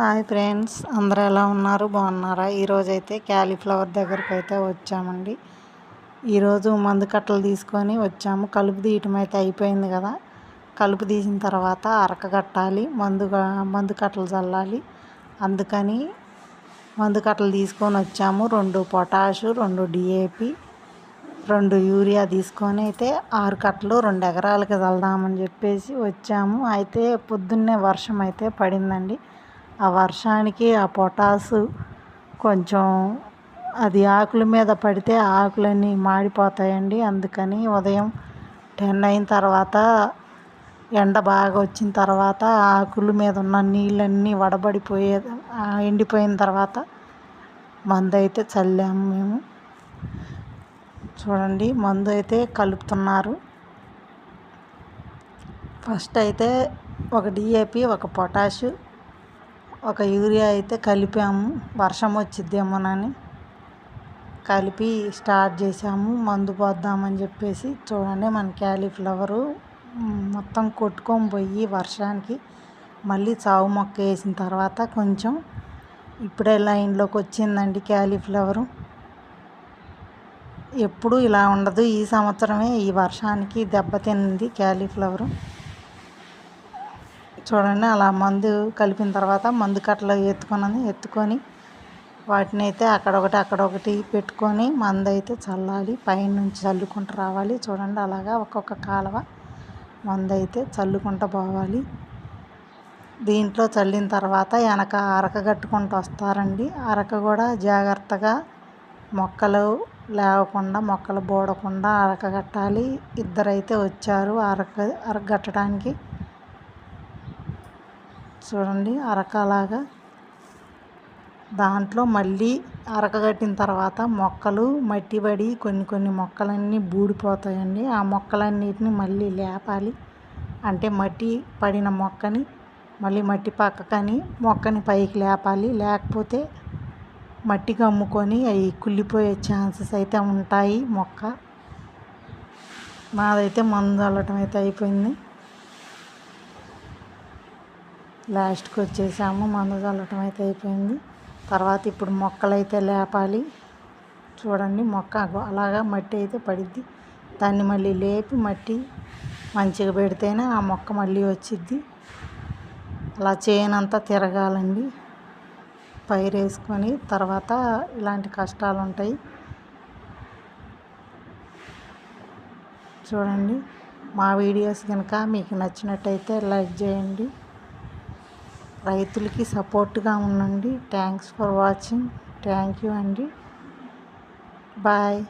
Hi friends అందరూ ఎలా ఉన్నారు? బాగున్నారా? ఈరోజు అయితే క్యాలీఫ్లవర్ దగ్గరికి అయితే వచ్చామండి ఈరోజు మందు కట్టలు తీసుకొని వచ్చాము. కలుపు తీయటం అయితే అయిపోయింది కదా. కలుపు తీసిన తర్వాత అరక కట్టాలి మందు మందు కట్టలు చల్లాలి. అందుకని మందు కట్టలు తీసుకొని వచ్చాము. రెండు పొటాషు రెండు డిఏపి రెండు యూరియా తీసుకొని అయితే ఆరు కట్టలు రెండు ఎకరాలకి చల్దామని చెప్పేసి వచ్చాము. అయితే పొద్దున్నే వర్షం అయితే పడిందండి. ఆ వర్షానికి ఆ పొటాసు కొంచెం అది ఆకుల మీద పడితే ఆకులన్నీ మాడిపోతాయండి. అందుకని ఉదయం టెన్ అయిన తర్వాత ఎండ బాగా వచ్చిన తర్వాత ఆకుల మీద ఉన్న నీళ్ళన్నీ వడబడిపోయే ఎండిపోయిన తర్వాత మందు అయితే చల్లాము మేము. చూడండి మందు అయితే కలుపుతున్నారు. ఫస్ట్ అయితే ఒక డిఏపి ఒక పొటాషు ఒక యూరియా అయితే కలిపాము. వర్షం వచ్చిద్దేమోనని కలిపి స్టార్ట్ చేసాము మందు పోద్దామని చెప్పేసి చూడండి మన క్యాలీఫ్లవరు. మొత్తం కొట్టుకొని పోయి వర్షానికి మళ్ళీ చావు మొక్క వేసిన తర్వాత కొంచెం ఇప్పుడే లైన్లోకి వచ్చిందండి క్యాలీఫ్లవరు. ఎప్పుడు ఇలా ఉండదు. ఈ సంవత్సరమే ఈ వర్షానికి దెబ్బతింది క్యాలీఫ్లవరు. చూడండి అలా మందు కలిపిన తర్వాత మందు కట్టలు ఎత్తుకున్నది ఎత్తుకొని వాటిని అయితే అక్కడొకటి అక్కడొకటి పెట్టుకొని మందు అయితే చల్లాలి. పైనుంచి చల్లుకుంటూ రావాలి. చూడండి అలాగా ఒక్కొక్క కాలువ మందు అయితే చల్లుకుంటూ పోవాలి. దీంట్లో చల్లిన తర్వాత వెనక అరక కట్టుకుంటూ వస్తారండి. అరక కూడా జాగ్రత్తగా మొక్కలు లేవకుండా మొక్కలు బోడకుండా అరక కట్టాలి. ఇద్దరైతే వచ్చారు అరక అరకట్టడానికి చూడండి అరకలాగా. దాంట్లో మళ్ళీ అరకగట్టిన తర్వాత మొక్కలు మట్టి పడి కొన్ని కొన్ని మొక్కలన్నీ బూడిపోతాయండి. ఆ మొక్కలన్నిటిని మళ్ళీ లేపాలి. అంటే మట్టి పడిన మొక్కని మళ్ళీ మట్టి పక్కకని మొక్కని పైకి లేపాలి. లేకపోతే మట్టి కమ్ముకొని అవి కుళ్ళిపోయే ఛాన్సెస్ అయితే ఉంటాయి మొక్క. మాదైతే మందు అల్లటం అయితే అయిపోయింది. లాస్ట్కి వచ్చేసాము మందు చల్లటం అయితే అయిపోయింది. తర్వాత ఇప్పుడు మొక్కలు అయితే లేపాలి. చూడండి మొక్క అలాగా మట్టి అయితే పడిద్ది. దాన్ని మళ్ళీ లేపి మట్టి మంచిగా పెడితేనే ఆ మొక్క మళ్ళీ వచ్చిద్ది. అలా చేయనంతా తిరగాలండి. పైరేసుకొని తర్వాత ఇలాంటి కష్టాలు ఉంటాయి చూడండి మా వీడియోస్ కనుక మీకు నచ్చినట్టయితే లైక్ చేయండి. రైతులకి సపోర్ట్గా ఉండండి. Thanks for watching thank you అండి. బాయ్